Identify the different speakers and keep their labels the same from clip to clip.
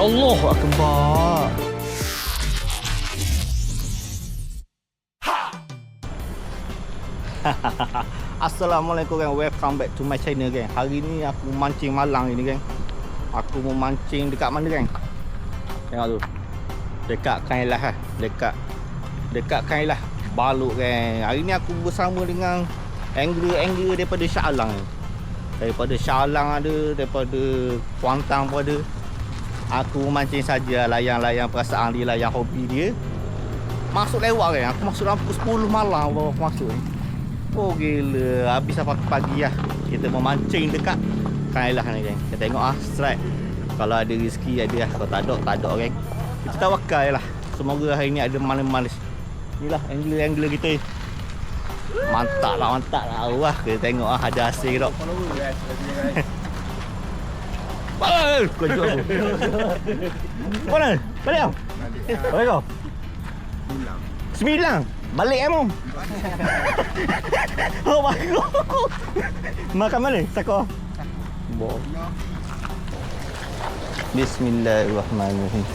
Speaker 1: Allah Akbar. Assalamualaikum gang. Welcome back to my channel gang. Hari ni aku mancing malang ini gang. Aku mau mancing dekat mana gang? Tengok tu. Dekat Kailah lah. Dekat dekat Kailah. Baluk gang. Hari ni aku bersama dengan angler-angler daripada Shah Alang ni. Daripada Shah Alang ada, daripada Kuantang pun ada. Aku mancing saja layang-layang perasaan dia, layang hobi dia. Masuk lewat kan. Aku masuk dalam pukul 10 malam baru aku masuk ni. Oh gila, habis apa pagi lah. Kita memancing dekat Kailah ni geng. Kita tengok ah strike. Kalau ada rezeki ada lah. Kalau tak ada, tak ada geng. Kita tawakal lah. Semoga hari ni ada manis-manis. Inilah angler-angler kita. Mantap lah, mantap lah. Wah, kita tengok ah ada hasil tak. Bal, kau jual aku. Balik kau. Balik kau. Sembilan. Balik emang. oh bagus. Makan mana? Sako. Bismillahirrahmanirrahim.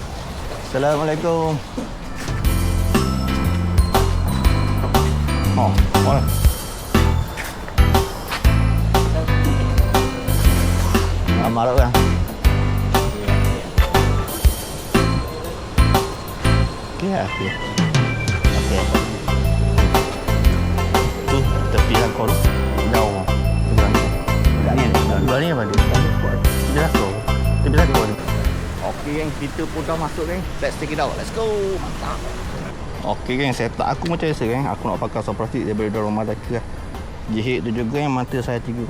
Speaker 1: Assalamualaikum. Oh, mana? Ah, marah kan? Okey. Okey. Tu tepian kau tu. Jauh. Ni ni apa dia? Dia dah kau. Tepi dah kau ni. Okey geng, kita pun dah masuk geng. Let's take it out. Let's go. Mantap. Okey geng, saya tak aku macam biasa geng. Aku nak pakai soft plastik daripada dalam rumah teka lah. Jihit tu juga yang mata saya 30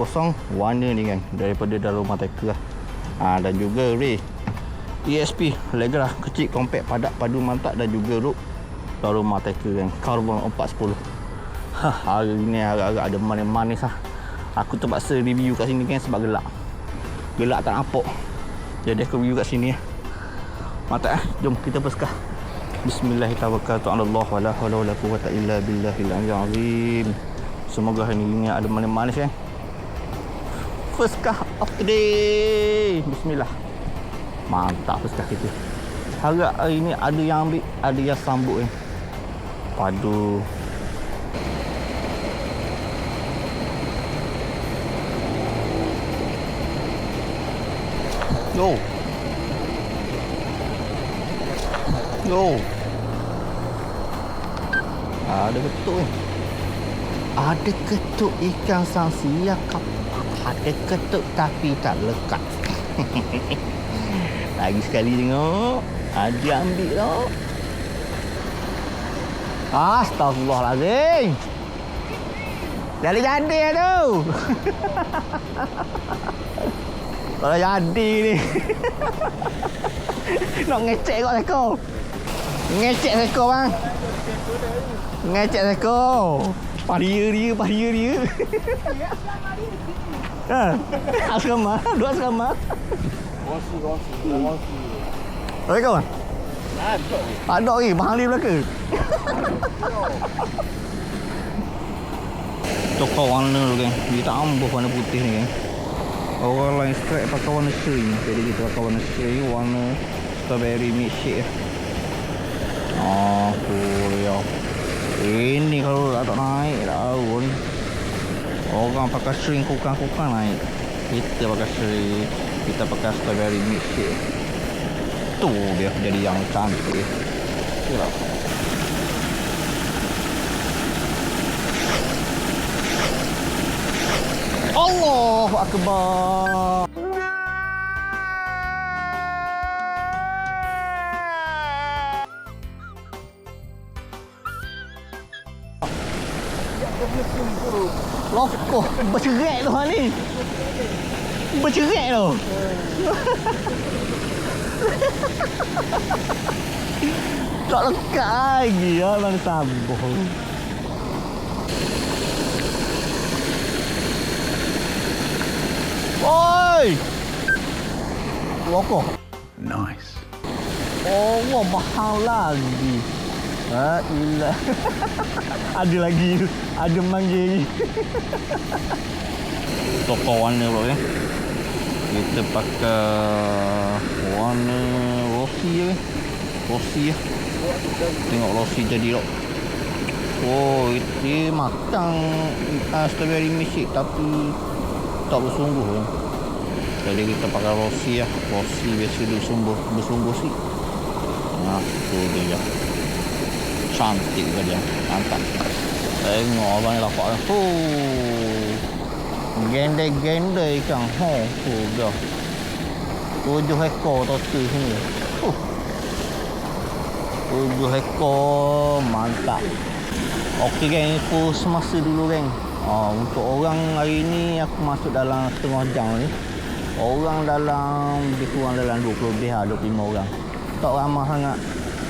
Speaker 1: warna ni kan daripada dalam rumah teka lah. Ha, dan juga Ray ESP lega lah. Kecil compact padat padu mantap dan juga dalam rumah teka kan carbon 410 ha, hari ni agak-agak ada manis-manis lah. Aku terpaksa review kat sini kan sebab gelap gelap tak nampak. Jadi aku review kat sini. Mantap eh? Jom kita peskah Bismillahirrahmanirrahim. Semoga hari ni ada manis-manis kan first car of the day Bismillah Mantap car kita Harap hari ni ada yang ambil Ada yang sambut eh. Padu Yo. Yo. Ada ketuk eh. Ada ketuk ikan sangsi yang ada ketuk tapi tak lekat. Lagi sekali tengok. Ada ambil tau. Astagfirullahalazim. Jadi-jadi lah tu. Kalau jadi ni. Nak ngecek kot seko. Ngecek seko bang. Ngecek seko. Paria dia, paria dia. Ha. Asrama, dua asrama.
Speaker 2: Rongsi, rongsi, rongsi.
Speaker 1: Oi kau.
Speaker 2: Ada.
Speaker 1: Tak ada lagi, mahal ni belaka. Cokok warna tu kan. Dia tak ambuh warna putih ni kan. Orang lain strike pakai warna cream. Jadi kita pakai warna cream, warna strawberry milkshake. Oh, kuliah. Ini kalau tak naik tahu ni. Orang pakai string kukang-kukang naik. Kita pakai string. Kita pakai strawberry milkshake. Tu dia jadi yang cantik. Itulah. Allahu Akbar. Lokoh bercerai tu hal ni. Bercerai tu. tak lekat lagi ya bang sambung. Oi! Lokoh.
Speaker 2: Nice.
Speaker 1: Oh, wah, mahal lagi. Ha, ilah. ada lagi. Ada manggil Toko warna bro ya. Kita pakai warna rossi je kan. Rossi lah. Tengok rossi jadi tak. Oh, dia makan uh, strawberry milkshake tapi tak bersungguh kan. Jadi kita pakai rossi lah. Rossi biasa dia bersungguh, bersungguh sikit. Nah, tu dia. Cantik ke dia. Mantap. Tengok abang ni lapak. Oh. Gendai-gendai ikan. Tu dia. Tujuh ekor total sini. Oh. Tujuh ekor. Mantap. Okey geng, info semasa dulu geng. Ah, untuk orang hari ni aku masuk dalam setengah jam ni. Orang dalam lebih kurang dalam 20 lebih lah, 25 orang. Tak ramai sangat.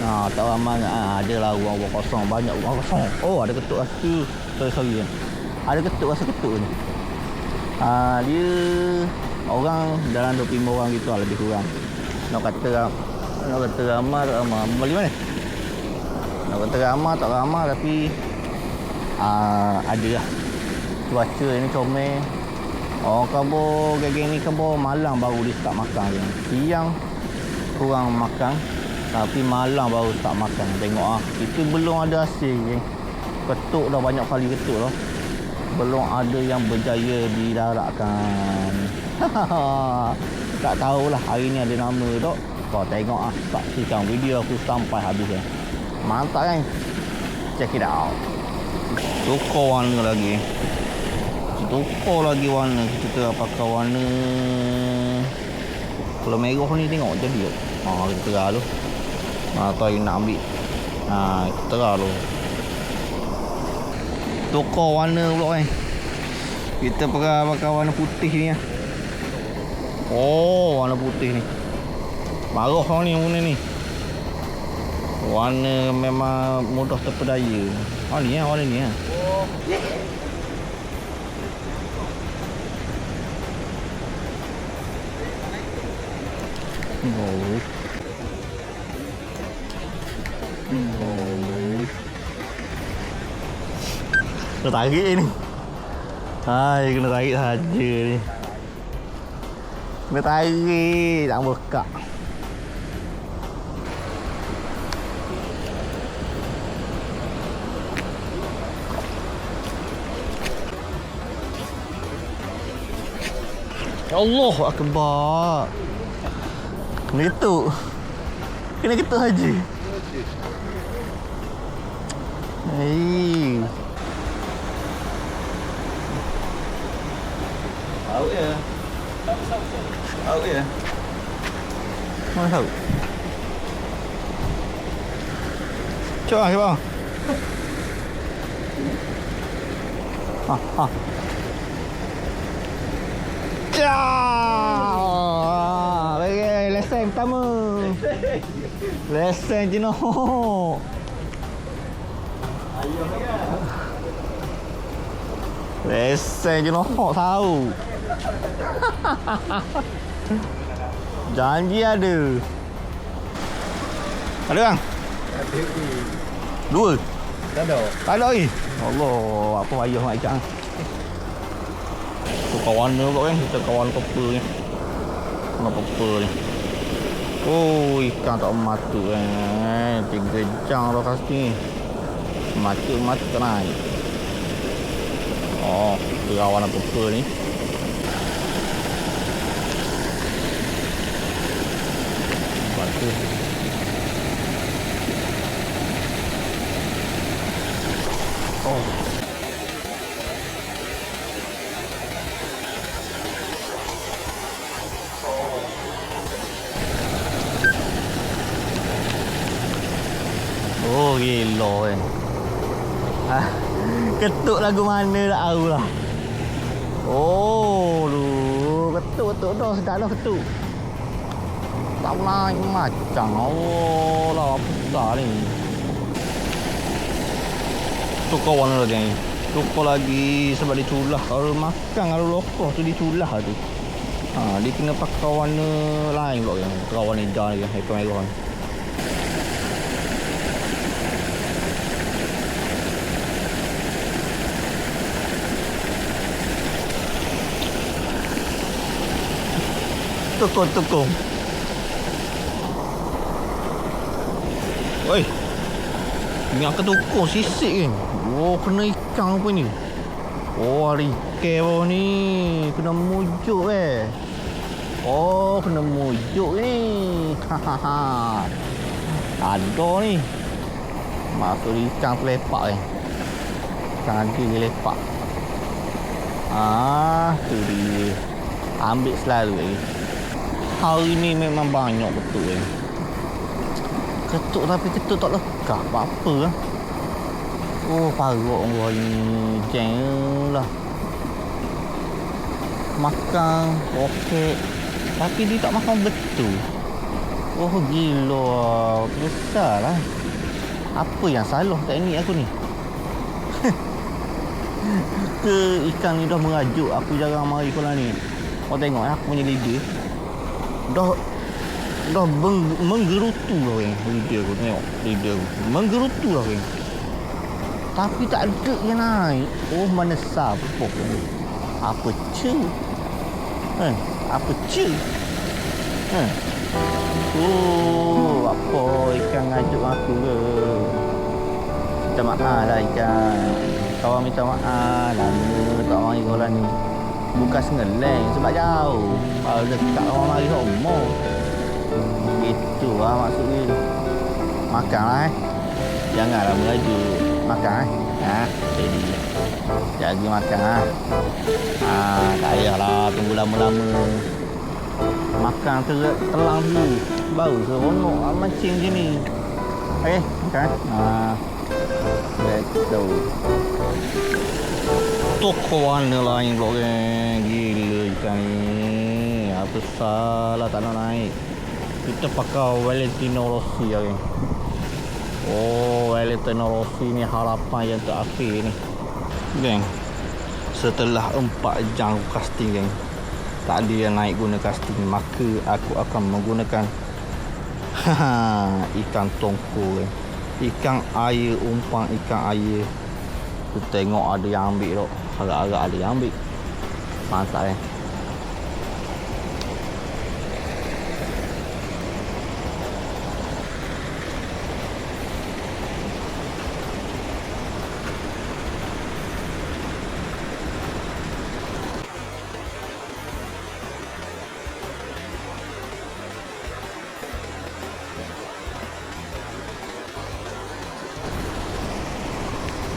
Speaker 1: Ha, tak ramai sangat. Ha, ada lah ruang-ruang kosong. Banyak ruang kosong. Oh, ada ketuk rasa. Sorry, sorry. Ada ketuk rasa ketuk ni. Ha, dia orang dalam 25 orang gitu lah lebih kurang. Nak kata nak kata ramai tak. Balik mana? Nak kata ramai tak ramai tapi uh, ada lah. Cuaca ni comel. Orang kabur geng ni kabur malam baru dia start makan je. Siang kurang makan tapi malam baru start makan. Tengok ah. Itu belum ada hasil geng. Ketuk dah banyak kali ketuk dah. Belum ada yang berjaya didaratkan. tak tahulah hari ni ada nama tak. Kau tengok ah saksikan video aku sampai habis ya. Mantap kan? Check it out. Tukar warna lagi. Tukar lagi warna. Kita tengah pakai warna kalau merah ni tengok jadi tak? Ha, kita terah tu. Ha, yang nak ambil. Ha, kita terah tu. Tukar warna pula kan. Kita pakai pakai warna putih ni lah. Oh, warna putih ni. Marah kau ni warna ni. Warna memang mudah terpedaya. Oh ni ya, warna ni. Oh. Oh. Kena tarik ni. Hai, kena tarik saja ni. Kena tarik, tak bekak. Ya Allah Akbar. Kena ketuk. Kena ketuk haji. Hei. Tahu ya. Tahu ya. Mana tahu? Cuba ke bang? Ah, ah. Ciao. Bagi lesen pertama. Lesen jenuh. Lesen jenuh tahu. Janji ada. Ada bang? Dua?
Speaker 2: Tak ada.
Speaker 1: Tak ada lagi? Allah, apa payah nak ikan. Tu kawan dia pula kan, kita kawan purple ni. Kawan purple ni. Oh, ikan tak matu kan. Tiga jam dah pasti ni. Matu-matu tak naik. Oh, kawan purple ni. Batu. Oh. Oh gila kan ah, Ketuk lagu mana tak tahu lah Oh lu Ketuk ketuk dah sedap dah ketuk Tak naik macam Oh lah apa besar ni Tukar warna lagi ni. Tukar lagi. Sebab dia culah. Kalau makan kalau lokoh tu dia culah tu. Ha, Dia kena pakai warna lain pula kan Pakai warna hijau lagi Ekor merah ni. Tukung-tukung. Oi. Ingat ketukung sisik kan. Oh, kena ikan apa ni? Oh, ada ikan bawah ni. Kena mujuk eh. Oh, kena mujuk ni. Hahaha. Ada ni. Masuk ikan terlepak eh. Ikan dia lepak. Ah, tu dia. Ambil selalu lagi. Hari ni memang banyak betul eh. Ketuk tapi ketuk tak lekah apa-apa lah. Oh, parut orang ni. Jeng lah. Makan, okey. Tapi dia tak makan betul. Oh, gila. Besar lah. Apa yang salah teknik aku ni? Ke ikan ni dah merajuk. Aku jarang mari kolam ni. Kau tengok eh, aku punya lidah. Dah dah meng, menggerutu lah weh lidah aku tengok lidah aku. Menggerutu lah weh. Tapi tak ada yang naik. Oh mana sah apa ce? Eh apa ce? Eh. Oh apa ikan ngajuk aku ke? Minta maaf lah ikan. Kawan minta maaf lama tak mari kolam ni. Bukan sengeleng sebab jauh. Kalau dekat orang mari rumah itu lah maksud dia Makan lah eh. Janganlah merajuk Makan eh. Ha Jadi Jaga makan lah. Ha Tak payahlah Tunggu lama-lama. Makan ter telang dulu. Baru seronok lah mancing macam ni. Okay Makan Ha Betul Toko warna lain pula kan Gila ikan ni. Apa salah tak nak naik kita pakai Valentino Rossi ya geng. Oh, Valentino Rossi ni harapan yang terakhir ni. Geng. Setelah 4 jam casting geng. Tak ada yang naik guna casting maka aku akan menggunakan ikan tongko geng. Ikan air umpan ikan air. Aku tengok ada yang ambil tu. Agak-agak ada yang ambil. Mantap eh.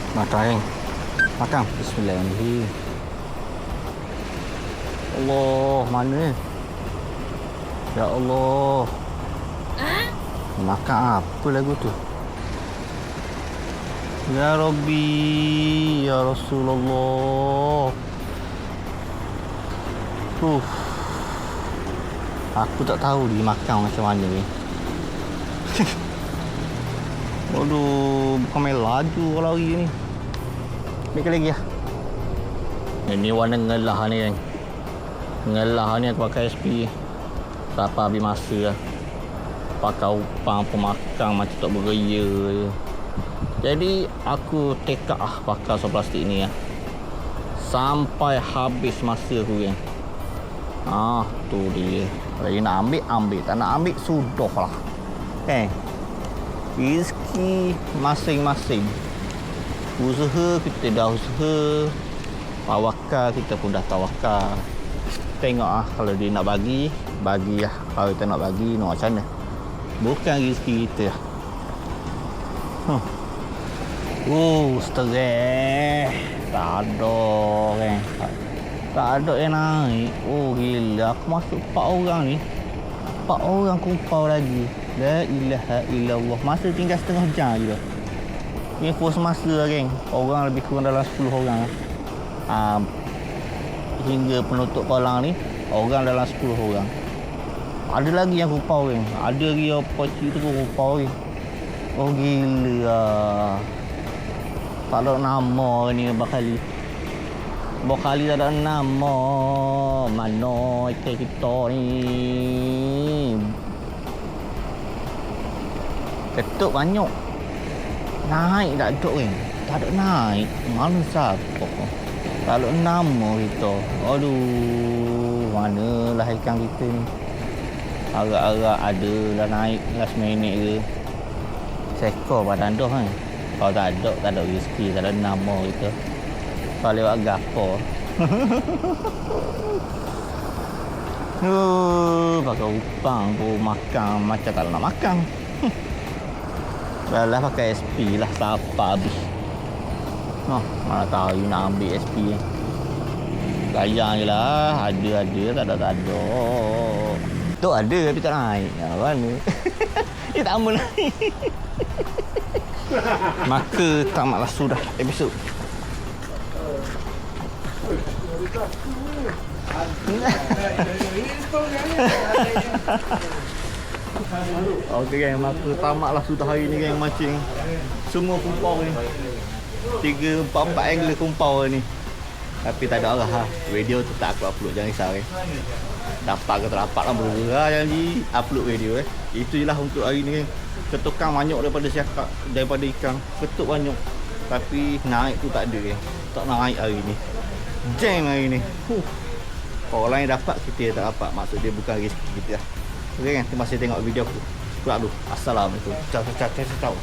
Speaker 1: Makan Makan Bismillahirrahmanirrahim. Allah Mana ni Ya Allah. Makan apa lagu tu? Ya Rabbi Ya Rasulullah. Uff. Aku tak tahu dia makan macam mana ni Aduh, bukan main laju kalau lari ni. Ambil lagi lah. Ini warna ngelah ni kan. Ngelah ni aku pakai SP. Siapa habis masa lah. Pakai upang pemakan macam tak beria je. Jadi aku tekak lah pakai so plastik ni lah. Sampai habis masa aku kan. Ah, tu dia. Lagi nak ambil, ambil. Tak nak ambil, sudah lah. Okay rezeki masing-masing. Usaha kita dah usaha. Tawakal kita pun dah tawakal. Tengok ah kalau dia nak bagi bagi lah kalau kita nak bagi nak macam mana? Bukan rezeki kita huh. oh stres tak ada kan tak ada yang naik. Oh gila. Aku masuk 4 orang ni. 4 orang kumpau lagi La ilaha illallah. Masa tinggal setengah jam je dah. Ni force masa lah geng. Orang lebih kurang dalam 10 orang. Ha, hingga penutup kolam ni, orang dalam 10 orang. Ada lagi yang kupau geng. Ada lagi apa cerita tu kupau geng. Oh gila lah. Tak ada nama ni bakali. Bakali tak ada nama. Mana ikan kita ni. Ketuk banyak. Naik tak kan? Tak ada naik. Mana siapa? Ada nama kita. Aduh. Manalah ikan kita ni. Arak-arak ada dah naik last minute ke. Sekor badan dah kan. Kalau tak ada, tak ada rezeki, tak ada nama kita. Kalau lewat gapo. Uh, pakai upang pun makan macam tak nak makan. Dah lah pakai SP lah siapa habis. Oh, mana tahu you nak ambil SP ni. Gaya je lah. Ada ada tak ada tak ada. Tapi tak naik. Ya, mana? Dia tak amal naik. Maka tamatlah sudah episod. Okey gang, maka tamatlah sudah hari ni gang mancing. Semua kumpau ni. Tiga, empat, empat angle kumpau ni. Tapi tak ada arah ha. Video tu tak aku upload jangan risau eh. Dapat ke tak dapat lah bergerak janji upload video eh. Itu je lah untuk hari ni kan. Ketukang banyak daripada siakak daripada ikan. Ketuk banyak. Tapi naik tu tak ada kan. Tak naik hari ni. Jam hari ni. Huh. Orang lain dapat kita tak dapat. Maksud dia bukan rezeki kita lah. Okey kan. Terima kasih tengok video aku. Keluar dulu. Assalamualaikum. Ciao ciao ciao. ciao.